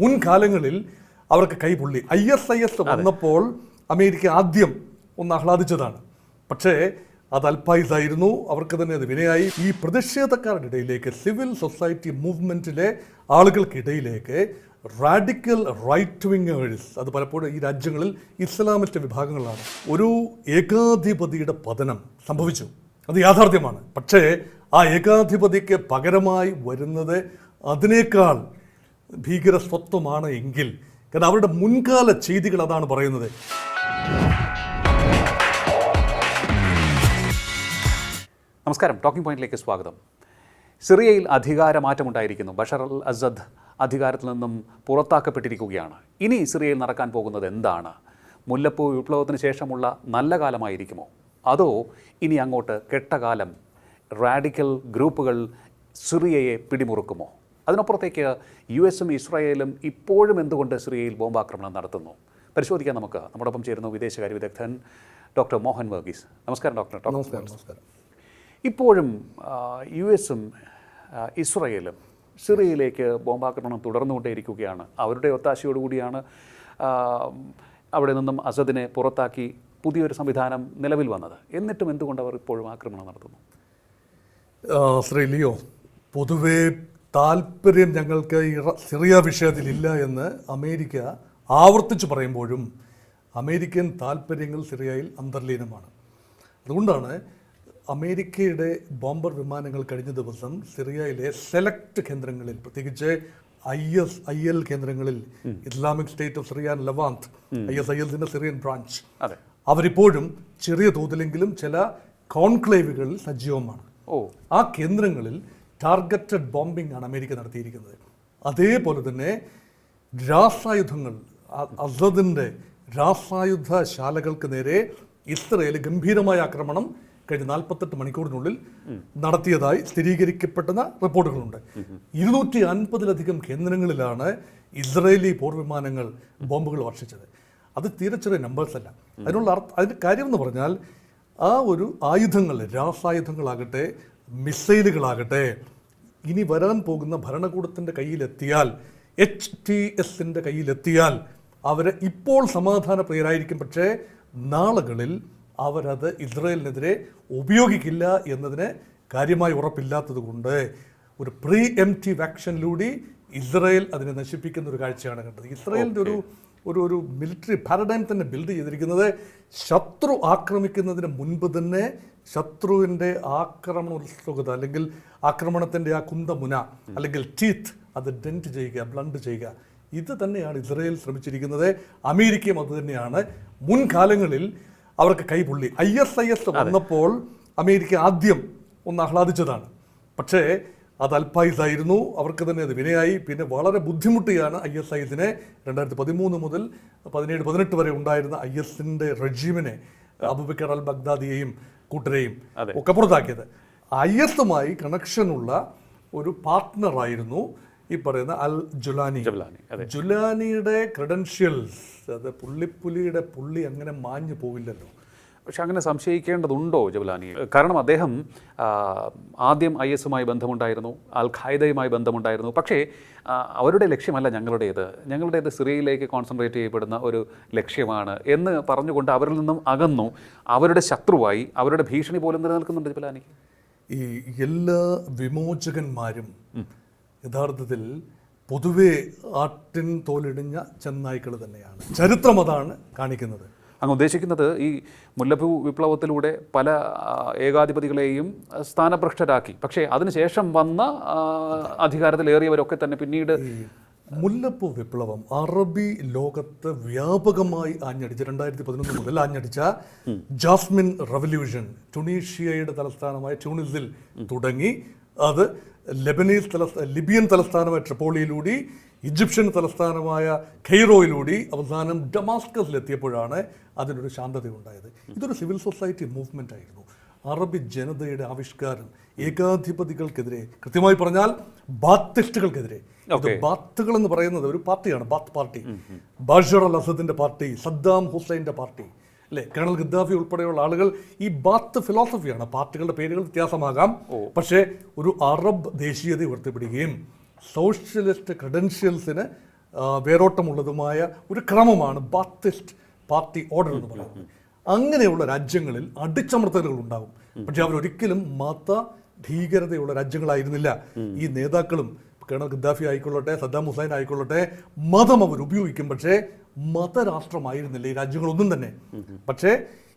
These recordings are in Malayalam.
മുൻകാലങ്ങളിൽ അവർക്ക് കൈപൊള്ളി ഐ എസ് ഐ എസ് വന്നപ്പോൾ അമേരിക്ക ആദ്യം ഒന്ന് ആഹ്ലാദിച്ചതാണ്. പക്ഷേ അത് അൽപായുസായിരുന്നു അവർക്ക് തന്നെ അത് വിനയായി. ഈ പ്രതിഷേധക്കാരുടെ ഇടയിലേക്ക് സിവിൽ സൊസൈറ്റി മൂവ്മെന്റിലെ ആളുകൾക്കിടയിലേക്ക് റാഡിക്കൽ റൈറ്റ് വിങ്ങേഴ്സ് അത് പലപ്പോഴും ഈ രാജ്യങ്ങളിൽ ഇസ്ലാമിസ്റ്റ് വിഭാഗങ്ങളാണ് ഒരു ഏകാധിപതിയുടെ പതനം സംഭവിച്ചു. അത് യാഥാർത്ഥ്യമാണ്. പക്ഷേ ആ ഏകാധിപതിക്ക് പകരമായി വരുന്നത് അതിനേക്കാൾ ഭീകര സ്വത്വമാണ് എങ്കിൽ. കാരണം അവരുടെ മുൻകാല ചെയ്തികൾ അതാണ് പറയുന്നത്. നമസ്കാരം. ടോക്കിംഗ് പോയിന്റിലേക്ക് സ്വാഗതം. സിറിയയിൽ അധികാരമാറ്റമുണ്ടായിരിക്കുന്നു. ബഷർ അൽ അസദ് അധികാരത്തിൽ നിന്നും പുറത്താക്കപ്പെട്ടിരിക്കുകയാണ്. ഇനി സിറിയയിൽ നടക്കാൻ പോകുന്നത് എന്താണ്? മുല്ലപ്പൂ വിപ്ലവത്തിന് ശേഷമുള്ള നല്ല കാലമായിരിക്കുമോ? അതോ ഇനി അങ്ങോട്ട് കെട്ടകാലം റാഡിക്കൽ ഗ്രൂപ്പുകൾ സിറിയയെ പിടിമുറുക്കുമോ? അതിനപ്പുറത്തേക്ക് യു എസും ഇസ്രായേലും ഇപ്പോഴും എന്തുകൊണ്ട് സിറിയയിൽ ബോംബാക്രമണം നടത്തുന്നു? പരിശോധിക്കാൻ നമുക്ക്. നമ്മോടൊപ്പം ചേരുന്നു വിദേശകാര്യ വിദഗ്ധൻ ഡോക്ടർ മോഹൻ വർഗീസ്. നമസ്കാരം ഡോക്ടർ. ഡോക്ടർ നമസ്കാരം നമസ്കാരം. ഇപ്പോഴും യു എസും ഇസ്രയേലും സിറിയയിലേക്ക് ബോംബാക്രമണം തുടർന്നുകൊണ്ടേയിരിക്കുകയാണ്. അവരുടെ ഒത്താശയോടുകൂടിയാണ് അവിടെ നിന്നും അസദിനെ പുറത്താക്കി പുതിയൊരു സംവിധാനം നിലവിൽ വന്നത്. എന്നിട്ടും എന്തുകൊണ്ട് അവർ ഇപ്പോഴും ആക്രമണം നടത്തുന്നു? ശ്രീ ലിയോ പൊതുവെ താല്പര്യം ഞങ്ങൾക്ക് സിറിയ വിഷയത്തിലില്ല എന്ന് അമേരിക്ക ആവർത്തിച്ച് പറയുമ്പോഴും അമേരിക്കൻ താല്പര്യങ്ങൾ സിറിയയിൽ അന്തർലീനമാണ്. അതുകൊണ്ടാണ് അമേരിക്കയുടെ ബോംബർ വിമാനങ്ങൾ കഴിഞ്ഞ ദിവസം സിറിയയിലെ സെലക്ട് കേന്ദ്രങ്ങളിൽ പ്രത്യേകിച്ച് ഐ എസ് ഐ എൽ കേന്ദ്രങ്ങളിൽ Islamic State of Syria Levant I S I എൽസിന്റെ Syrian branch അവരിപ്പോഴും ചെറിയ തോതിലെങ്കിലും ചില കോൺക്ലേവുകളിൽ സജീവമാണ്. ആ കേന്ദ്രങ്ങളിൽ ടാർഗറ്റഡ് ബോംബിംഗ് ആണ് അമേരിക്ക നടത്തിയിരിക്കുന്നത്. അതേപോലെ തന്നെ രാസായുധങ്ങൾ അസദിന്റെ രാസായുധ ശാലകൾക്ക് നേരെ ഇസ്രയേൽ ഗംഭീരമായ ആക്രമണം കഴിഞ്ഞ നാൽപ്പത്തെട്ട് മണിക്കൂറിനുള്ളിൽ നടത്തിയതായി സ്ഥിരീകരിക്കപ്പെടുന്ന റിപ്പോർട്ടുകളുണ്ട്. ഇരുന്നൂറ്റി അൻപതിലധികം കേന്ദ്രങ്ങളിലാണ് ഇസ്രയേലി പോർവിമാനങ്ങൾ ബോംബുകൾ വർഷിച്ചത്. അത് തീരെ ചെറിയ നമ്പേഴ്സ് അല്ല. അതിനുള്ള അർത്ഥം അതിന്റെ കാര്യം എന്ന് പറഞ്ഞാൽ ആ ഒരു ആയുധങ്ങൾ രാസായുധങ്ങളാകട്ടെ മിസൈലുകളാകട്ടെ. ഇനി വരാൻ പോകുന്ന ഭരണകൂടത്തിന്റെ കയ്യിലെത്തിയാൽ എച്ച് ടി എസിന്റെ കയ്യിലെത്തിയാൽ അവർ ഇപ്പോൾ സമാധാനപ്രിയരായിരിക്കും പക്ഷേ നാളുകളിൽ അവരത് ഇസ്രയേലിനെതിരെ ഉപയോഗിക്കില്ല എന്നതിന് കാര്യമായി ഉറപ്പില്ലാത്തത് കൊണ്ട് ഒരു പ്രീ എം ടി വാക്ഷനിലൂടെ ഇസ്രയേൽ അതിനെ നശിപ്പിക്കുന്ന ഒരു കാഴ്ചയാണ് കണ്ടത്. ഇസ്രയേലിന്റെ ഒരു ഒരു ഒരു മിലിറ്ററി പാരഡൈം തന്നെ ബിൽഡ് ചെയ്തിരിക്കുന്നത് ശത്രു ആക്രമിക്കുന്നതിന് മുൻപ് തന്നെ ശത്രുവിന്റെ ആക്രമണ ഉത്സുകത അല്ലെങ്കിൽ ആക്രമണത്തിന്റെ ആ കുന്തമുന അല്ലെങ്കിൽ ടീത്ത് അത് ഡെന്റ് ചെയ്യുക ബ്ലണ്ട് ചെയ്യുക. ഇത് തന്നെയാണ് ഇസ്രയേൽ ശ്രമിച്ചിരിക്കുന്നത്. അമേരിക്കയും അത് തന്നെയാണ്. മുൻകാലങ്ങളിൽ അവർക്ക് കൈപുള്ളി ഐ എസ് ഐ എസ് വന്നപ്പോൾ അമേരിക്ക ആദ്യം ഒന്ന് ആഹ്ലാദിച്ചതാണ്. പക്ഷേ അത് അൽപായുസായിരുന്നു അവർക്ക് തന്നെ അത് വിനയായി. പിന്നെ വളരെ ബുദ്ധിമുട്ടിയാണ് ഐ എസ് ഐസിനെ. രണ്ടായിരത്തി പതിമൂന്ന് മുതൽ പതിനേഴ് പതിനെട്ട് വരെ ഉണ്ടായിരുന്ന ഐ എസിന്റെ റെജീമിനെ അബുബക്കർ അൽ ബഗ്ദാദിയെയും കൂട്ടരെയും. ഒക്കെ പുറത്താക്കിയത്. ഐ എസുമായി കണക്ഷനുള്ള ഒരു പാർട്ട്ണറായിരുന്നു ഈ പറയുന്ന അൽ ജുലാനി. ജുലാനിയുടെ ക്രെഡൻഷ്യൽസ് അത് പുള്ളിപ്പുലിയുടെ പുള്ളി അങ്ങനെ മാഞ്ഞു പോവില്ലല്ലോ. പക്ഷെ അങ്ങനെ സംശയിക്കേണ്ടതുണ്ടോ ജബലാനി കാരണം അദ്ദേഹം ആദ്യം ഐ എസുമായി ബന്ധമുണ്ടായിരുന്നു അൽ ഖായ്ദയുമായി ബന്ധമുണ്ടായിരുന്നു. പക്ഷേ അവരുടെ ലക്ഷ്യമല്ല ഞങ്ങളുടേത്. ഞങ്ങളുടേത് സിറിയയിലേക്ക് കോൺസെൻട്രേറ്റ് ചെയ്യപ്പെടുന്ന ഒരു ലക്ഷ്യമാണ് എന്ന് പറഞ്ഞുകൊണ്ട് അവരിൽ നിന്നും അകന്നു. അവരുടെ ശത്രുവായി അവരുടെ ഭീഷണി പോലും നിലനിൽക്കുന്നുണ്ട് ജബലാനി ഈ എല്ലാ വിമോചകന്മാരും യഥാർത്ഥത്തിൽ പൊതുവേ ആട്ടിൻ തോലിടിഞ്ഞ ചെന്നായ്ക്കൾ തന്നെയാണ്. ചരിത്രം അതാണ് കാണിക്കുന്നത്. അങ്ങ് ഉദ്ദേശിക്കുന്നത് ഈ മുല്ലപ്പൂ വിപ്ലവത്തിലൂടെ പല ഏകാധിപതികളെയും സ്ഥാനഭ്രഷ്ടരാക്കി. പക്ഷേ അതിനുശേഷം വന്ന അധികാരത്തിലേറിയവരൊക്കെ തന്നെ പിന്നീട് മുല്ലപ്പൂ വിപ്ലവം അറബി ലോകത്ത് വ്യാപകമായി ആഞ്ഞടിച്ച രണ്ടായിരത്തി പതിനൊന്ന് മുതൽ ആഞ്ഞടിച്ച ജാസ്മിൻ റവല്യൂഷൻ ടുണീഷ്യയുടെ തലസ്ഥാനമായ ട്യൂണിസിൽ തുടങ്ങി. അത് ലെബനീസ് തലസ്ഥ ലിബിയൻ തലസ്ഥാനമായ ട്രിപ്പോളിയിലൂടെ ഈജിപ്ഷ്യൻ തലസ്ഥാനമായ ഖെയ്റോയിലൂടി അവസാനം ഡമാസ്കസിലെത്തിയപ്പോഴാണ് അതിനൊരു ശാന്തത ഉണ്ടായത്. ഇതൊരു സിവിൽ സൊസൈറ്റി മൂവ്മെന്റ് ആയിരുന്നു. അറബ് ജനതയുടെ ആവിഷ്കാരം ഏകാധിപതികൾക്കെതിരെ കൃത്യമായി പറഞ്ഞാൽ ബാത്തിസ്റ്റുകൾക്കെതിരെ. ബാത്തുകൾ എന്ന് പറയുന്നത് ഒരു പാർട്ടിയാണ് ബാത്ത് പാർട്ടി. ബാഷർ അൽ അസദിന്റെ പാർട്ടി സദ്ദാം ഹുസൈന്റെ പാർട്ടി അല്ലെ? കേണൽ ഗദ്ദാഫി ഉൾപ്പെടെയുള്ള ആളുകൾ ഈ ബാത്ത് ഫിലോസഫിയാണ്. പാർട്ടികളുടെ പേരുകൾ വ്യത്യാസമാകാം. പക്ഷേ ഒരു അറബ് ദേശീയത ഉയർത്തിപ്പിടിക്കുകയും സോഷ്യലിസ്റ്റ് ക്രെഡൻഷ്യൽസിന് വേരോട്ടമുള്ളതുമായ ഒരു ക്രമമാണ് ബാത്തിസ്റ്റ് പാർട്ടി ഓർഡർ എന്ന് പറയുന്നത്. അങ്ങനെയുള്ള രാജ്യങ്ങളിൽ അടിച്ചമർത്തലുകൾ ഉണ്ടാകും പക്ഷെ അവരൊരിക്കലും മത ഭീകരതയുള്ള രാജ്യങ്ങളായിരുന്നില്ല. ഈ നേതാക്കളും കേണൽ ഗദ്ദാഫി ആയിക്കൊള്ളട്ടെ സദ്ദാം ഹുസൈൻ ആയിക്കൊള്ളട്ടെ മതം അവർ ഉപയോഗിക്കും. പക്ഷേ മതരാഷ്ട്രമായിരുന്നില്ല ഈ രാജ്യങ്ങളൊന്നും തന്നെ. പക്ഷേ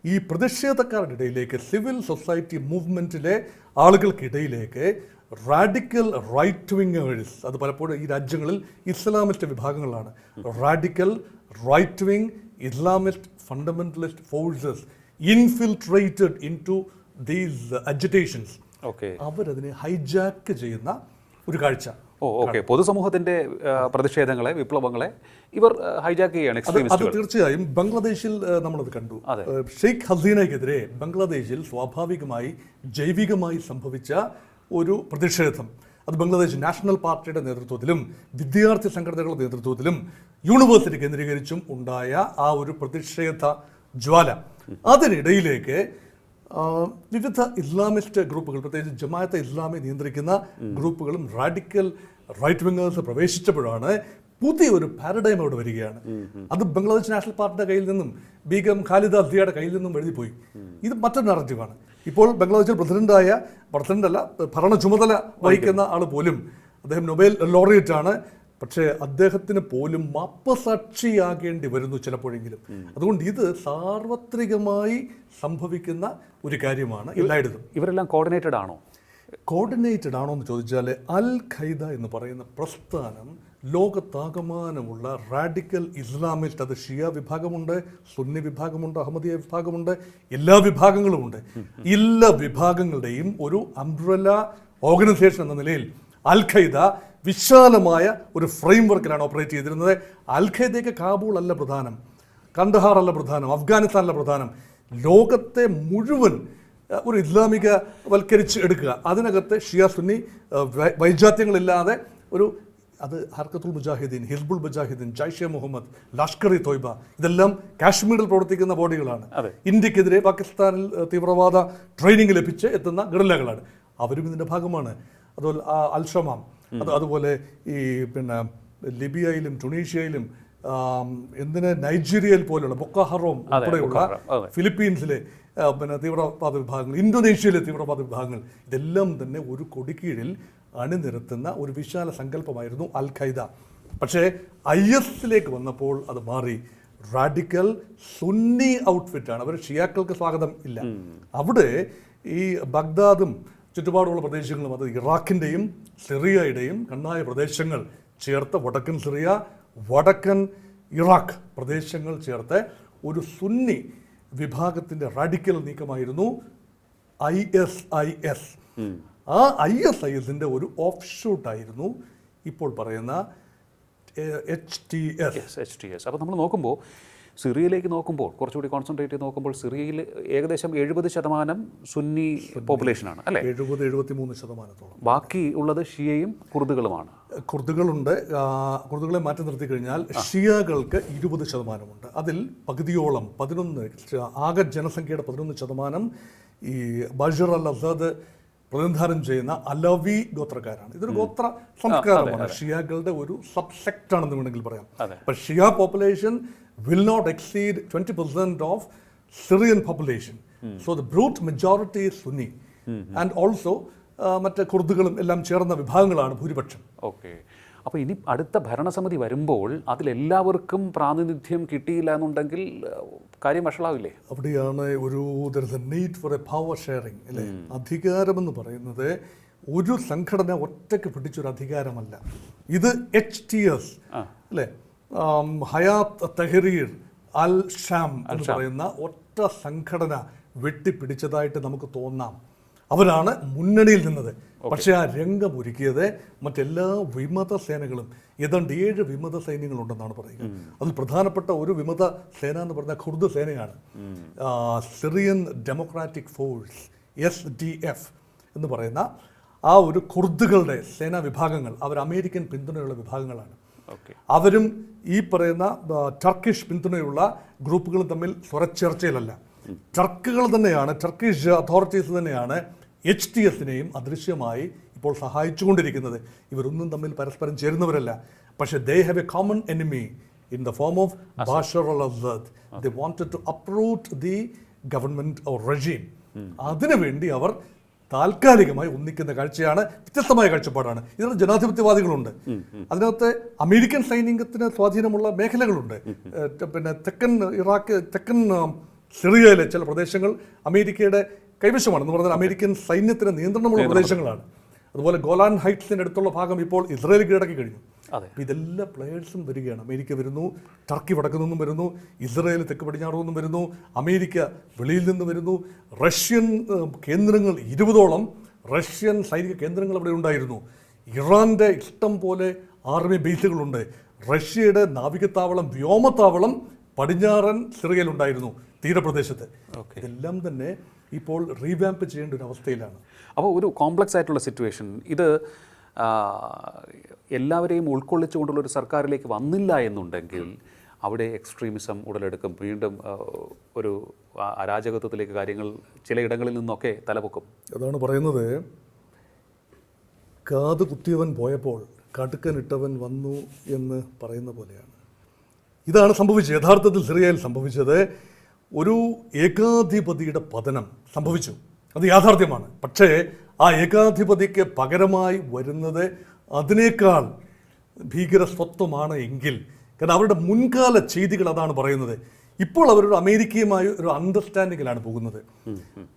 ഈ പ്രതിഷേധക്കാരുടെ ഇടയിലേക്ക് സിവിൽ സൊസൈറ്റി മൂവ്മെന്റിലെ ആളുകൾക്കിടയിലേക്ക് റാഡിക്കൽ റൈറ്റ് വിങ്ങേഴ്സ് അത് പലപ്പോഴും ഈ രാജ്യങ്ങളിൽ Islamist വിഭാഗങ്ങളാണ്. Radical right wing Islamist fundamentalist forces infiltrated into these agitations okay അവരതിനെ ഹൈജാക്ക് ചെയ്യുന്ന ഒരു കാഴ്ച. ഓ ഓക്കെ പൊതുസമൂഹത്തിന്റെ പ്രതിഷേധങ്ങളെ വിപ്ലവങ്ങളെ ഇവർ ഹൈജാക്ക് ചെയ്യാണ് അത് തീർച്ചയായും ബംഗ്ലാദേശിൽ നമ്മളത് കണ്ടു. ഷെയ്ഖ് ഹസീനയ്ക്കെതിരെ ബംഗ്ലാദേശിൽ സ്വാഭാവികമായി ജൈവികമായി സംഭവിച്ച ഒരു പ്രതിഷേധം. അത് ബംഗ്ലാദേശ് നാഷണൽ പാർട്ടിയുടെ നേതൃത്വത്തിലും വിദ്യാർത്ഥി സംഘടനകളുടെ നേതൃത്വത്തിലും യൂണിവേഴ്സിറ്റി കേന്ദ്രീകരിച്ചും ഉണ്ടായ ആ ഒരു പ്രതിഷേധ ജ്വാല. അതിനിടയിലേക്ക് വിവിധ ഇസ്ലാമിസ്റ്റ് ഗ്രൂപ്പുകൾ പ്രത്യേകിച്ച് ജമാഅത്തെ ഇസ്ലാമി നിയന്ത്രിക്കുന്ന ഗ്രൂപ്പുകളും റാഡിക്കൽ റൈറ്റ് വിങ്ങേഴ്സ് പ്രവേശിച്ചപ്പോഴാണ് പുതിയൊരു പാരഡൈം അവിടെ വരികയാണ്. അത് ബംഗ്ലാദേശ് നാഷണൽ പാർട്ടിയുടെ കയ്യിൽ നിന്നും ബീഗം ഖാലിദ അസിയയുടെ കയ്യിൽ നിന്നും എഴുതിപ്പോയി. ഇത് മറ്റൊരു നറേറ്റീവാണ് ഇപ്പോൾ ബംഗ്ലാദേശിൽ പ്രസിഡന്റായ പ്രസിഡന്റ് അല്ല ഭരണ ചുമതല വഹിക്കുന്ന ആൾ പോലും അദ്ദേഹം നൊബേൽ ലോറിയറ്റ് ആണ് പക്ഷേ അദ്ദേഹത്തിന് പോലും മപ്പസാക്ഷിയാകേണ്ടി വരുന്നു ചിലപ്പോഴെങ്കിലും. അതുകൊണ്ട് ഇത് സാർവത്രികമായി സംഭവിക്കുന്ന ഒരു കാര്യമാണ് എല്ലായിടത്തും. ഇവരെല്ലാം കോർഡിനേറ്റഡ് ആണോ? കോർഡിനേറ്റഡ് ആണോ എന്ന് ചോദിച്ചാൽ അൽ ഖൈദ എന്ന് പറയുന്ന പ്രസ്ഥാനം ലോകത്താകമാനമുള്ള റാഡിക്കൽ ഇസ്ലാമിസ്റ്റ് അത് ഷിയ വിഭാഗമുണ്ട് സുന്നി വിഭാഗമുണ്ട് അഹമ്മദിയ വിഭാഗമുണ്ട് എല്ലാ വിഭാഗങ്ങളുമുണ്ട്. എല്ലാ വിഭാഗങ്ങളുടെയും ഒരു അംബ്രല ഓർഗനൈസേഷൻ എന്ന നിലയിൽ അൽ ഖൈദ വിശാലമായ ഒരു ഫ്രെയിം വർക്കിലാണ് ഓപ്പറേറ്റ് ചെയ്തിരുന്നത്. അൽ ഖൈദയ്ക്ക് കാബൂൾ അല്ല പ്രധാനം കണ്ടഹാർ അല്ല പ്രധാനം അഫ്ഗാനിസ്ഥാനല്ല പ്രധാനം. ലോകത്തെ മുഴുവൻ ഒരു ഇസ്ലാമിക വൽക്കരിച്ച് എടുക്കുക. അതിനകത്ത് ഷിയ സുന്നി വൈജാത്യങ്ങളില്ലാതെ ഒരു അത് ഹർക്കത്തുൽ മുജാഹിദ്ദീൻ ഹിസ്ബുൾ മുജാഹിദ്ദീൻ ജൈഷെ മുഹമ്മദ് ലഷ്കർ ഇ തോയ്ബ ഇതെല്ലാം കാശ്മീരിൽ പ്രവർത്തിക്കുന്ന ബോഡികളാണ്. ഇന്ത്യക്കെതിരെ പാകിസ്ഥാനിൽ തീവ്രവാദ ട്രെയിനിങ് ലഭിച്ച് എത്തുന്ന ഗറില്ലകളാണ്. അവരും ഇതിന്റെ ഭാഗമാണ്. അതുപോലെ അൽഷമാം അത് അതുപോലെ ഈ പിന്നെ ലിബിയയിലും ടുണീഷ്യയിലും എന്തിന് നൈജീരിയയിൽ പോലുള്ള ബൊക്കാഹറോം ഉൾപ്പെടെയുള്ള ഫിലിപ്പീൻസിലെ പിന്നെ തീവ്രവാദ വിഭാഗങ്ങൾ ഇന്തോനേഷ്യയിലെ തീവ്രവാദ വിഭാഗങ്ങൾ ഇതെല്ലാം തന്നെ ഒരു കൊടിക്കീഴിൽ അണിനിരത്തുന്ന ഒരു വിശാല സങ്കല്പമായിരുന്നു അൽ ഖൈദ പക്ഷേ ഐ എസിലേക്ക് വന്നപ്പോൾ അത് മാറി. റാഡിക്കൽ സുന്നി ഔട്ട്ഫിറ്റാണ്. അവർ ഷിയാക്കൾക്ക് സ്വാഗതം ഇല്ല. അവിടെ ഈ ബഗ്ദാദും ചുറ്റുപാടുള്ള പ്രദേശങ്ങളും അത് ഇറാഖിന്റെയും സിറിയയുടെയും കണ്ണായ പ്രദേശങ്ങൾ ചേർത്ത് വടക്കൻ സിറിയ വടക്കൻ ഇറാഖ് പ്രദേശങ്ങൾ ചേർത്ത് ഒരു സുന്നി വിഭാഗത്തിന്റെ റാഡിക്കൽ നീക്കമായിരുന്നു ഐ എസ് ഐ എസ്. ആ ഐ എസ് ഐ എസിന്റെ ഒരു ഓഫ് ഷൂട്ടായിരുന്നു ഇപ്പോൾ പറയുന്ന H T S H T S അപ്പോൾ നമ്മൾ നോക്കുമ്പോൾ സിറിയയിലേക്ക് നോക്കുമ്പോൾ കുറച്ചുകൂടി കോൺസെൻട്രേറ്റ് ചെയ്ത് നോക്കുമ്പോൾ സിറിയയിൽ ഏകദേശം എഴുപത് ശതമാനം സുന്നി പോപ്പുലേഷനാണ് അല്ലേ? എഴുപത് എഴുപത്തി മൂന്ന് ശതമാനത്തോളം. ബാക്കി ഉള്ളത് ഷിയയും കുർദുകളുമാണ്. കുർദുകളുണ്ട്. കുർദുകളെ മാറ്റി നിർത്തി കഴിഞ്ഞാൽ ഷിയകൾക്ക് ഇരുപത് ശതമാനമുണ്ട്. അതിൽ പകുതിയോളം പതിനൊന്ന് ആകെ ജനസംഖ്യയുടെ പതിനൊന്ന് ശതമാനം ഈ ബഷർ അൽ അസദ് പ്രതിനിധാനം ചെയ്യുന്ന അലവി ഗോത്രക്കാരാണ്. ഇതൊരു ഗോത്ര സംസ്കാരമാണ്. ഷിയാകളുടെ ഒരു സബ്സെക്റ്റ് ആണെന്ന് വേണമെങ്കിൽ പറയാം. അതെ. but Shia population will not exceed 20% of Syrian population. So the brute majority and also മറ്റ് കുർദുകളും എല്ലാം ചേർന്ന വിഭാഗങ്ങളാണ് ഭൂരിപക്ഷം. ഓക്കെ അപ്പോൾ ഇനി അടുത്ത ഭരണസമിതി വരുമ്പോൾ അതിലെല്ലാവർക്കും പ്രാതിനിധ്യം കിട്ടിയില്ല എന്നുണ്ടെങ്കിൽ കാര്യം വഷളാവില്ലേ? അവിടെയാണ് ഒരു neat need for a power sharing അല്ലേ? അധികാരമെന്ന് പറയുന്നത് ഒരു സംഘടന ഒറ്റയ്ക്ക് പിടിച്ചൊരു അധികാരമല്ല. ഇത് എച്ച് ടി എസ് അല്ലേ? ഹയാത്ത് തെഹരീർ അൽ ഷാം എന്ന് പറയുന്ന ഒറ്റ സംഘടന വെട്ടിപ്പിടിച്ചതായിട്ട് നമുക്ക് തോന്നാം. അവരാണ് മുന്നണിയിൽ നിന്നത്. പക്ഷേ ആ രംഗം ഒരുക്കിയത് മറ്റെല്ലാ വിമത സേനകളും. ഏതാണ്ട് ഏഴ് വിമത സൈന്യങ്ങളുണ്ടെന്നാണ് പറയുക. അതിൽ പ്രധാനപ്പെട്ട ഒരു വിമത സേന എന്ന് പറഞ്ഞ Kurd സേനയാണ്. Syrian Democratic Force S D F എന്ന് പറയുന്ന ആ ഒരു കുർദുകളുടെ സേനാ വിഭാഗങ്ങൾ അവർ അമേരിക്കൻ പിന്തുണയുള്ള വിഭാഗങ്ങളാണ്. അവരും ഈ പറയുന്ന ടർക്കിഷ് പിന്തുണയുള്ള ഗ്രൂപ്പുകളും തമ്മിൽ സ്വരച്ചേർച്ചയിലല്ല. ടർക്കുകൾ തന്നെയാണ് ടർക്കിഷ് അതോറിറ്റീസ് തന്നെയാണ് എച്ച് ടി എഫിനെയും അദൃശ്യമായി ഇപ്പോൾ സഹായിച്ചുകൊണ്ടിരിക്കുന്നത്. ഇവരൊന്നും തമ്മിൽ പരസ്പരം ചേരുന്നവരല്ല. പക്ഷേ they have a common enemy in the form of Bashar al Assad they wanted to uproot the government or regime അതിനുവേണ്ടി അവർ താൽക്കാലികമായി ഒന്നിക്കുന്ന കാഴ്ചയാണ് വ്യത്യസ്തമായ കാഴ്ചപ്പാടാണ്. ഇതിൽ ജനാധിപത്യവാദികളുണ്ട്. അതിനകത്ത് അമേരിക്കൻ സൈനികത്തിന് സ്വാധീനമുള്ള മേഖലകളുണ്ട്. പിന്നെ തെക്കൻ ഇറാഖ് തെക്കൻ സിറിയയിലെ ചില പ്രദേശങ്ങൾ അമേരിക്കയുടെ കൈവശമാണ് എന്ന് പറഞ്ഞാൽ അമേരിക്കൻ സൈന്യത്തിന് നിയന്ത്രണമുള്ള പ്രദേശങ്ങളാണ്. അതുപോലെ ഗോലാൻ ഹൈറ്റ്സിന്റെ അടുത്തുള്ള ഭാഗം ഇപ്പോൾ ഇസ്രയേൽ കീഴടക്കി കഴിഞ്ഞു. അതെ. അപ്പോൾ ഇതെല്ലാ പ്ലെയേഴ്സും വരികയാണ്. അമേരിക്ക വരുന്നു ടർക്കി വടക്കു നിന്നും വരുന്നു ഇസ്രയേൽ തെക്ക് പടിഞ്ഞാറു നിന്നും വരുന്നു അമേരിക്ക വെളിയിൽ നിന്ന് വരുന്നു. റഷ്യൻ കേന്ദ്രങ്ങൾ ഇരുപതോളം റഷ്യൻ സൈനിക കേന്ദ്രങ്ങൾ അവിടെ ഉണ്ടായിരുന്നു. ഇറാന്റെ ഇഷ്ടം പോലെ ആർമി ബേസുകളുണ്ട് റഷ്യയുടെ നാവികത്താവളം വ്യോമത്താവളം പടിഞ്ഞാറൻ സിറിയയിലുണ്ടായിരുന്നു തീരപ്രദേശത്ത്. ഇതെല്ലാം തന്നെ ഇപ്പോൾ റീവാമ്പ് ചെയ്യേണ്ട ഒരു അവസ്ഥയിലാണ്. അപ്പോൾ ഒരു കോംപ്ലക്സ് ആയിട്ടുള്ള സിറ്റുവേഷൻ ഇത് എല്ലാവരെയും ഉൾക്കൊള്ളിച്ചുകൊണ്ടുള്ള ഒരു സർക്കാരിലേക്ക് വന്നില്ല എന്നുണ്ടെങ്കിൽ അവിടെ എക്സ്ട്രീമിസം ഉടലെടുക്കും. വീണ്ടും ഒരു അരാജകത്വത്തിലേക്ക് കാര്യങ്ങൾ ചിലയിടങ്ങളിൽ നിന്നൊക്കെ തലപൊക്കും. അതാണ് പറയുന്നത്. കാത് കുത്തിയവൻ പോയപ്പോൾ കടുക്കനിട്ടവൻ വന്നു എന്ന് പറയുന്ന പോലെയാണ്. ഇതാണ് സംഭവിച്ചത്. യഥാർത്ഥത്തിൽ സിറിയയിൽ സംഭവിച്ചത് ഒരു ഏകാധിപതിയുടെ പതനം സംഭവിച്ചു. അത് യാഥാർത്ഥ്യമാണ്. പക്ഷേ ആ ഏകാധിപതിക്ക് പകരമായി വരുന്നത് അതിനേക്കാൾ ഭീകര സ്വത്വമാണ് എങ്കിൽ കാരണം അവരുടെ മുൻകാല ചെയ്തികൾ അതാണ് പറയുന്നത്. ഇപ്പോൾ അവരൊരു അമേരിക്കയുമായി ഒരു അണ്ടർസ്റ്റാൻഡിങ്ങിലാണ് പോകുന്നത്.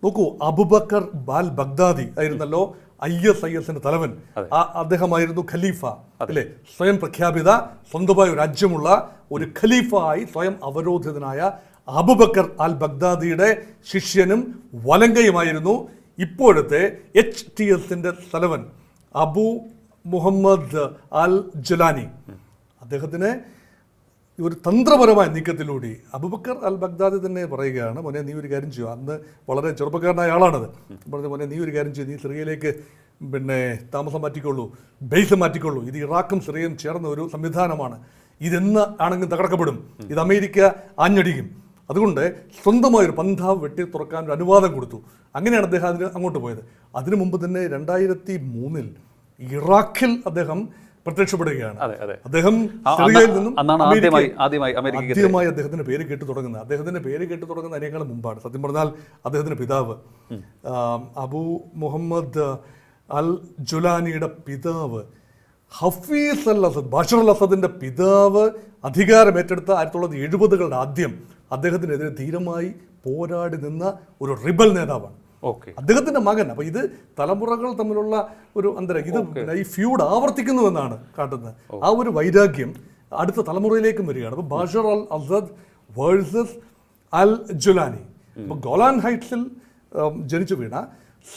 നോക്കൂ അബുബക്കർ ബാൽ ബഗ്ദാദി ആയിരുന്നല്ലോ. ഐ എസ് ഐ എസിന്റെ തലവൻ. അദ്ദേഹമായിരുന്നു ഖലീഫ അല്ലേ? സ്വയം പ്രഖ്യാപിത സ്വന്തമായ രാജ്യമുള്ള ഒരു ഖലീഫ ആയി സ്വയം അവരോധിതനായ അബുബക്കർ അൽ ബഗ്ദാദിയുടെ ശിഷ്യനും വലങ്കയുമായിരുന്നു ഇപ്പോഴത്തെ എച്ച് ടി എസിന്റെ തലവൻ അബു മുഹമ്മദ് അൽ ജുലാനി. അദ്ദേഹത്തിന് ഒരു തന്ത്രപരമായ നീക്കത്തിലൂടെ അബുബക്കർ അൽ ബഗ്ദാദി തന്നെ പറയുകയാണ് മോനെ നീ ഒരു കാര്യം ചെയ്യുക. അന്ന് വളരെ ചെറുപ്പക്കാരനായ ആളാണത്. പറഞ്ഞു മോനെ നീ ഒരു കാര്യം ചെയ്യും. നീ സിറിയയിലേക്ക് പിന്നെ താമസം മാറ്റിക്കൊള്ളൂ. ബേസ് മാറ്റിക്കൊള്ളൂ. ഇത് ഇറാഖും സിറിയയും ചേർന്ന ഒരു സംവിധാനമാണ്. ഇതെന്ന് ആണെങ്കിലും തകർക്കപ്പെടും. ഇത് അമേരിക്ക ആഞ്ഞടിക്കും. അതുകൊണ്ട് സ്വന്തമായ ഒരു പന്ഥാവ് വെട്ടി തുറക്കാൻ ഒരു അനുവാദം കൊടുത്തു. അങ്ങനെയാണ് അദ്ദേഹം അതിന് അങ്ങോട്ട് പോയത്. അതിനു മുമ്പ് തന്നെ രണ്ടായിരത്തി മൂന്നിൽ ഇറാഖിൽ അദ്ദേഹം പ്രത്യക്ഷപ്പെടുകയാണ്. അദ്ദേഹം അന്നാണ് ആദ്യമായി ആദ്യമായി ആദ്യമായി അദ്ദേഹത്തിന്റെ പേര് കേട്ട് തുടങ്ങുന്നത്. അദ്ദേഹത്തിന്റെ പേര് കേട്ട് തുടങ്ങുന്ന അതിനേക്കാളും മുമ്പാണ്. സത്യം പറഞ്ഞാൽ അദ്ദേഹത്തിന്റെ പിതാവ് അബു മുഹമ്മദ് അൽ ജുലാനിയുടെ പിതാവ് Hafez al Assad Bashar al അസദിന്റെ പിതാവ് അധികാരം ഏറ്റെടുത്ത ആയിരത്തി തൊള്ളായിരത്തി എഴുപതുകളുടെ ആദ്യം അദ്ദേഹത്തിനെതിരെ ധീരമായി പോരാടി നിന്ന ഒരു റിബൽ നേതാവാണ്. ഓക്കെ. അദ്ദേഹത്തിന്റെ മകൻ. അപ്പൊ ഇത് തലമുറകൾ തമ്മിലുള്ള ഒരു അന്തരം. ഇത് ഈ ഫ്യൂഡ് ആവർത്തിക്കുന്നു എന്നാണ് കാട്ടുന്നത്. ആ ഒരു വൈരാഗ്യം അടുത്ത തലമുറയിലേക്കും വരികയാണ്. അപ്പൊ Bashar al Assad versus al Jolani അപ്പൊ ഗോലാൻ ഹൈറ്റ്സിൽ ജനിച്ചു വീണ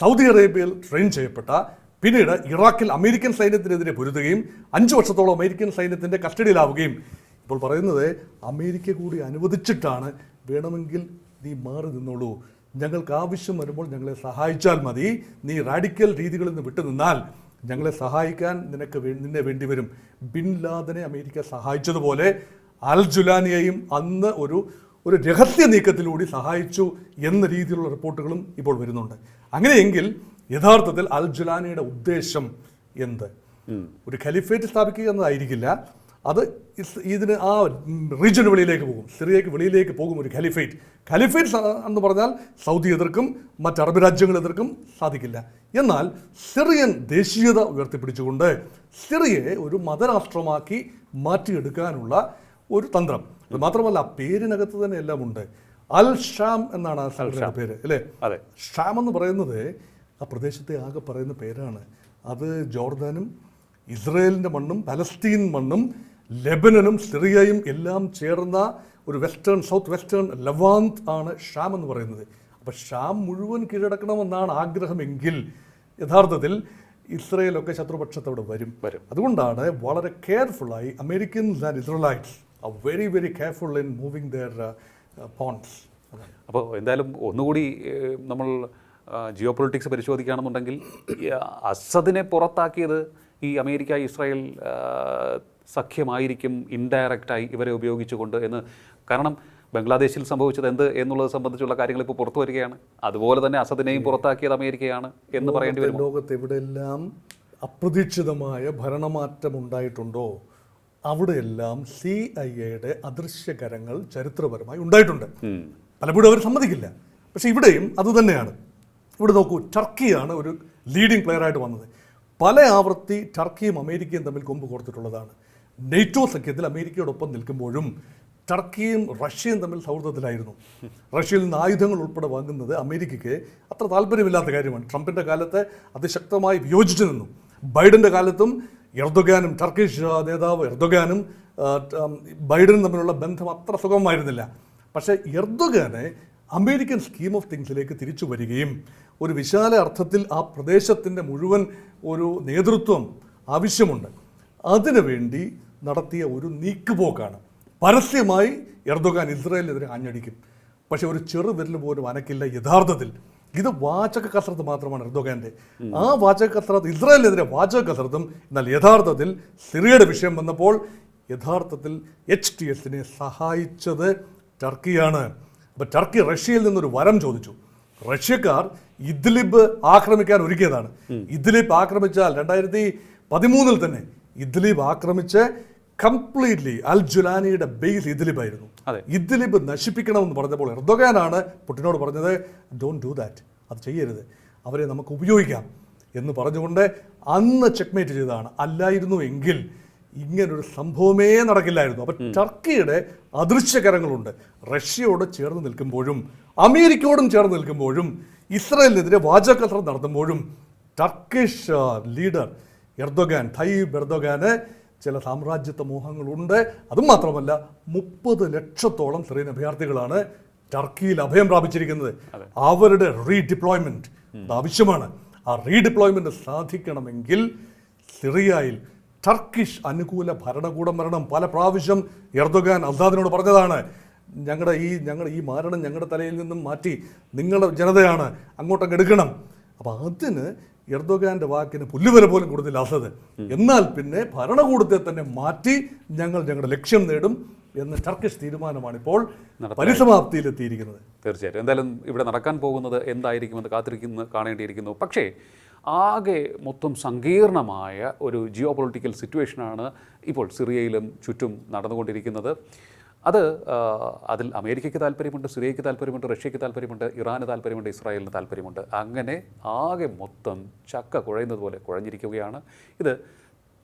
സൗദി അറേബ്യയിൽ ട്രെയിൻ ചെയ്യപ്പെട്ട പിന്നീട് ഇറാഖിൽ അമേരിക്കൻ സൈന്യത്തിനെതിരെ പൊരുതുകയും അഞ്ചു വർഷത്തോളം അമേരിക്കൻ സൈന്യത്തിന്റെ കസ്റ്റഡിയിലാവുകയും ഇപ്പോൾ പറയുന്നത് അമേരിക്ക കൂടി അനുവദിച്ചിട്ടാണ് വേണമെങ്കിൽ നീ മാറി നിന്നോളൂ. ഞങ്ങൾക്ക് ആവശ്യം വരുമ്പോൾ ഞങ്ങളെ സഹായിച്ചാൽ മതി. നീ റാഡിക്കൽ രീതികളിൽ നിന്ന് വിട്ടു നിന്നാൽ ഞങ്ങളെ സഹായിക്കാൻ നിനക്ക് നിന്നെ വേണ്ടി വരും. ബിൻ ലാദനെ അമേരിക്ക സഹായിച്ചതുപോലെ അൽ ജുലാനിയെയും അന്ന് ഒരു ഒരു രഹസ്യ നീക്കത്തിലൂടെ സഹായിച്ചു എന്ന രീതിയിലുള്ള റിപ്പോർട്ടുകളും ഇപ്പോൾ വരുന്നുണ്ട്. അങ്ങനെയെങ്കിൽ യഥാർത്ഥത്തിൽ അൽ ജുലാനിയുടെ ഉദ്ദേശം എന്ത്? ഒരു ഖലിഫേറ്റ് സ്ഥാപിക്കുക എന്നതായിരിക്കില്ല. അത് ഇതിന് ആ റീജിയന് വെളിയിലേക്ക് പോകും. സിറിയക്ക് വെളിയിലേക്ക് പോകും ഒരു ഖലിഫേറ്റ് ഖലിഫേറ്റ് എന്ന് പറഞ്ഞാൽ സൗദി എതിർക്കും മറ്റ് അറബ് രാജ്യങ്ങൾ എതിർക്കും സാധിക്കില്ല. എന്നാൽ സിറിയൻ ദേശീയത ഉയർത്തിപ്പിടിച്ചുകൊണ്ട് സിറിയയെ ഒരു മതരാഷ്ട്രമാക്കി മാറ്റിയെടുക്കാനുള്ള ഒരു തന്ത്രം. അത് മാത്രമല്ല പേരിനകത്ത് തന്നെ എല്ലാം ഉണ്ട്. അൽ ഷാം എന്നാണ് ആ സ്ഥലത്തിന്റെ പേര് അല്ലേ? അതെ. ഷാം എന്ന് പറയുന്നത് ആ പ്രദേശത്തെ ആകെ പറയുന്ന പേരാണ്. അത് ജോർദാനും ഇസ്രയേലിന്റെ മണ്ണും പലസ്തീൻ മണ്ണും ലെബനനും സിറിയയും എല്ലാം ചേർന്ന ഒരു വെസ്റ്റേൺ സൗത്ത് വെസ്റ്റേൺ ലവാന്ത് ആണ് ഷാം എന്ന് പറയുന്നത്. അപ്പോൾ ഷാം മുഴുവൻ കീഴടക്കണമെന്നാണ് ആഗ്രഹമെങ്കിൽ യഥാർത്ഥത്തിൽ ഇസ്രയേലൊക്കെ ശത്രുപക്ഷത്തോടെ വരും. വരും. അതുകൊണ്ടാണ് വളരെ കെയർഫുള്ളായി Americans and Israelites are very very careful in moving their pawns അപ്പോൾ എന്തായാലും ഒന്നുകൂടി നമ്മൾ ജിയോ പൊളിറ്റിക്സ് പരിശോധിക്കുകയാണെന്നുണ്ടെങ്കിൽ അസദിനെ പുറത്താക്കിയത് ഈ അമേരിക്ക ഇസ്രായേൽ സഖ്യമായിരിക്കും ഇൻഡയറക്റ്റായി ഇവരെ ഉപയോഗിച്ചുകൊണ്ട് എന്ന്. കാരണം ബംഗ്ലാദേശിൽ സംഭവിച്ചത് എന്ത് എന്നുള്ളത് സംബന്ധിച്ചുള്ള കാര്യങ്ങൾ ഇപ്പോൾ പുറത്തു വരികയാണ്. അതുപോലെ തന്നെ അസദിനെയും പുറത്താക്കിയത് അമേരിക്കയാണ് എന്ന് പറയേണ്ടി വരും ലോകത്ത് എവിടെയെല്ലാം അപ്രതീക്ഷിതമായ ഭരണമാറ്റം ഉണ്ടായിട്ടുണ്ടോ അവിടെയെല്ലാം സി ഐ എയുടെ അദൃശ്യകരങ്ങൾ ചരിത്രപരമായി ഉണ്ടായിട്ടുണ്ട്. പലപ്പോഴും അവർ സമ്മതിക്കില്ല. പക്ഷേ ഇവിടെയും അതുതന്നെയാണ് ഇവിടെ നോക്കൂ ടർക്കിയാണ് ഒരു ലീഡിംഗ് പ്ലെയറായിട്ട് വന്നത്. പല ആവർത്തി ടർക്കിയും അമേരിക്കയും തമ്മിൽ കൊമ്പ് കോർത്തിട്ടുള്ളതാണ്. നെയ്റ്റോ സഖ്യത്തിൽ അമേരിക്കയോടൊപ്പം നിൽക്കുമ്പോഴും ടർക്കിയും റഷ്യയും തമ്മിൽ സൗഹൃദത്തിലായിരുന്നു. റഷ്യയിൽ നിന്ന് ആയുധങ്ങൾ ഉൾപ്പെടെ വാങ്ങുന്നത് അമേരിക്കയ്ക്ക് അത്ര താല്പര്യമില്ലാത്ത കാര്യമാണ്. ട്രംപിന്റെ കാലത്ത് അതിശക്തമായി വിയോജിച്ചു നിന്നു. ബൈഡന്റെ കാലത്തും എർദോഗാനും ടർക്കിഷ് നേതാവ് എർദോഗാനും ബൈഡനും തമ്മിലുള്ള ബന്ധം അത്ര സുഖമായിരുന്നില്ല പക്ഷേ എർദോഗാനെ അമേരിക്കൻ സ്കീം ഓഫ് തിങ്സിലേക്ക് തിരിച്ചു വരികയും ഒരു വിശാല അർത്ഥത്തിൽ ആ പ്രദേശത്തിന്റെ മുഴുവൻ ഒരു നേതൃത്വം ആവശ്യമുണ്ട്. അതിനുവേണ്ടി നടത്തിയ ഒരു നീക്കുപോക്കാണ്. പരസ്യമായി എർദോഗാൻ ഇസ്രായേലിനെതിരെ ആഞ്ഞടിക്കും. പക്ഷെ ഒരു ചെറു വിരൽ പോലും അനക്കില്ല യഥാർത്ഥത്തിൽ. ഇത് വാചക കസരത്ത് മാത്രമാണ് എർദോഗാന്റെ ആ വാചക കസരത്ത് ഇസ്രായേലിനെതിരെ വാചക കസരത്തും. എന്നാൽ യഥാർത്ഥത്തിൽ സിറിയയുടെ വിഷയം വന്നപ്പോൾ യഥാർത്ഥത്തിൽ എച്ച് ടി എസിനെ സഹായിച്ചത് ടർക്കിയാണ്. അപ്പോൾ ടർക്കി റഷ്യയിൽ നിന്നൊരു വരം ചോദിച്ചു. റഷ്യക്കാർ ഇദ്ലിബ് ആക്രമിക്കാൻ ഒരുക്കിയതാണ്. ഇദ്ലിബ് ആക്രമിച്ചാൽ രണ്ടായിരത്തി പതിമൂന്നിൽ തന്നെ ഇദ്ലിബ് ആക്രമിച്ച് കംപ്ലീറ്റ്ലി അൽ ജുലാനിയുടെ ബേസ് ഇദ്ലിബായിരുന്നു. ഇദ്ലിബ് നശിപ്പിക്കണമെന്ന് പറഞ്ഞപ്പോൾ എർദോഗാനാണ് പുട്ടിനോട് പറഞ്ഞത് ഡോണ്ട് ഡു ദാറ്റ് അത് ചെയ്യരുത്. അവരെ നമുക്ക് ഉപയോഗിക്കാം. എന്ന് പറഞ്ഞുകൊണ്ട് അന്ന് ചെക്ക്മേറ്റ് ചെയ്തതാണ്. അല്ലായിരുന്നു എങ്കിൽ ഇങ്ങനൊരു സംഭവമേ നടക്കില്ലായിരുന്നു. അപ്പം ടർക്കിയുടെ അദൃശ്യകരങ്ങളുണ്ട്. റഷ്യയോട് ചേർന്ന് നിൽക്കുമ്പോഴും അമേരിക്കയോടും ചേർന്ന് നിൽക്കുമ്പോഴും ഇസ്രായേലിനെതിരെ വാചകസരം നടത്തുമ്പോഴും ടർക്കിഷ് ലീഡർ എർദോഗാൻ തയ്യബ് എർദോഗാന് ചില സാമ്രാജ്യത്വ മോഹങ്ങളുണ്ട്. അതും മാത്രമല്ല മുപ്പത് ലക്ഷത്തോളം സിറിയൻ അഭയാർത്ഥികളാണ് ടർക്കിയിൽ അഭയം പ്രാപിച്ചിരിക്കുന്നത്. അവരുടെ റീഡിപ്ലോയ്മെന്റ് ആവശ്യമാണ്. ആ റീഡിപ്ലോയ്മെന്റ് സാധിക്കണമെങ്കിൽ സിറിയയിൽ ടർക്കിഷ് അനുകൂല ഭരണകൂടം വരണം. പല പ്രാവശ്യം എർദോഗാൻ അസാദിനോട് പറഞ്ഞതാണ് ഞങ്ങളുടെ ഈ ഞങ്ങളുടെ ഈ മാരണം ഞങ്ങളുടെ തലയിൽ നിന്നും മാറ്റി നിങ്ങളുടെ ജനതയാണ് അങ്ങോട്ടങ്ങ് എടുക്കണം. അപ്പോൾ അതിന് എർദോഗാന്റെ വാക്കിന് പുല്ലുവില പോലും കൊടുത്തില്ല അസദ്. എന്നാൽ പിന്നെ ഭരണകൂടത്തെ തന്നെ മാറ്റി ഞങ്ങൾ ഞങ്ങളുടെ ലക്ഷ്യം നേടും എന്ന ടർക്കിഷ് തീരുമാനമാണ് ഇപ്പോൾ പരിസമാപ്തിയിലെത്തിയിരിക്കുന്നത്. തീർച്ചയായിട്ടും. എന്തായാലും ഇവിടെ നടക്കാൻ പോകുന്നത് എന്തായിരിക്കുമെന്ന് കാത്തിരിക്കുന്നു കാണേണ്ടിയിരിക്കുന്നു. പക്ഷേ ആകെ മൊത്തം സങ്കീർണമായ ഒരു ജിയോ പൊളിറ്റിക്കൽ സിറ്റുവേഷനാണ് ഇപ്പോൾ സിറിയയിലും ചുറ്റും നടന്നുകൊണ്ടിരിക്കുന്നത്. അത് അതിൽ അമേരിക്കയ്ക്ക് താല്പര്യമുണ്ട് സിറിയയ്ക്ക് താല്പര്യമുണ്ട് റഷ്യയ്ക്ക് താല്പര്യമുണ്ട് ഇറാന് താല്പര്യമുണ്ട് ഇസ്രായേലിന് താല്പര്യമുണ്ട്. അങ്ങനെ ആകെ മൊത്തം ചക്ക കുഴയുന്നത് പോലെ കുഴഞ്ഞിരിക്കുകയാണ്. ഇത്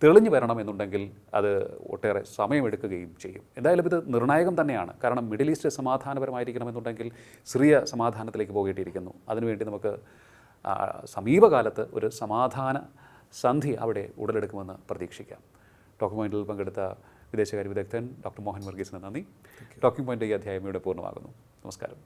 തെളിഞ്ഞു വരണമെന്നുണ്ടെങ്കിൽ അത് ഒട്ടേറെ സമയമെടുക്കുകയും ചെയ്യും. എന്തായാലും ഇത് നിർണായകം തന്നെയാണ്. കാരണം മിഡിൽ ഈസ്റ്റ് സമാധാനപരമായിരിക്കണമെന്നുണ്ടെങ്കിൽ സിറിയ സമാധാനത്തിലേക്ക് പോകേണ്ടിയിരിക്കുന്നു. അതിനുവേണ്ടി നമുക്ക് സമീപകാലത്ത് ഒരു സമാധാന സന്ധി അവിടെ ഉടലെടുക്കുമെന്ന് പ്രതീക്ഷിക്കാം. ഡോക്യുമെന്റിൽ പങ്കെടുത്ത വിദേശകാര്യ വിദഗ്ധൻ ഡോക്ടർ മോഹൻ വർഗീസിന് നന്ദി. ടോക്കിംഗ് പോയിന്റ് ഈ അധ്യായം ഇവിടെ പൂർണമാകുന്നു. നമസ്കാരം.